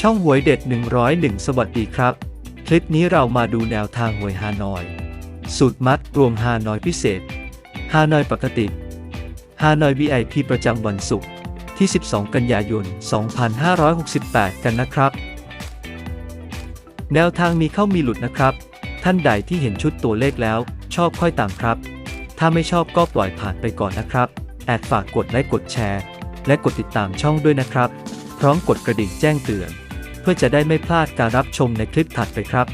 ช่องหวยเด็ด 101 สวัสดีครับ คลิปนี้เรามาดูแนวทางหวยฮานอย สูตรมัดรวมฮานอยพิเศษฮานอยปกติฮานอย VIP ประจำวันศุกร์ที่ 12 กันยายน 2568 กันนะครับ แนวทางมีเข้ามีหลุดนะครับ ท่านใดที่เห็นชุดตัวเลขแล้ว ชอบค่อยตามครับ ถ้าไม่ชอบก็ปล่อยผ่านไปก่อนนะครับ แอดฝากกดไลค์กดแชร์ และกดติดตามช่องด้วยนะครับ พร้อมกดกระดิ่งแจ้งเตือน พื่อจะได้ไม่พลาดการรับชมในคลิปถัดไปครับ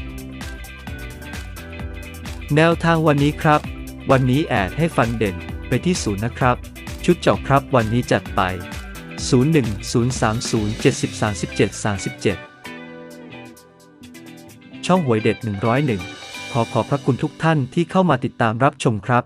แนวทางวันนี้ครับ วันนี้แอดให้ฟันเด่นไปที่ศูนย์นะครับ ชุดเจาะครับวันนี้จัดไป 01 030 70 37 37 ช่องหวยเด็ด 101 ขอขอบพระคุณทุกท่านที่เข้ามาติดตามรับชมครับ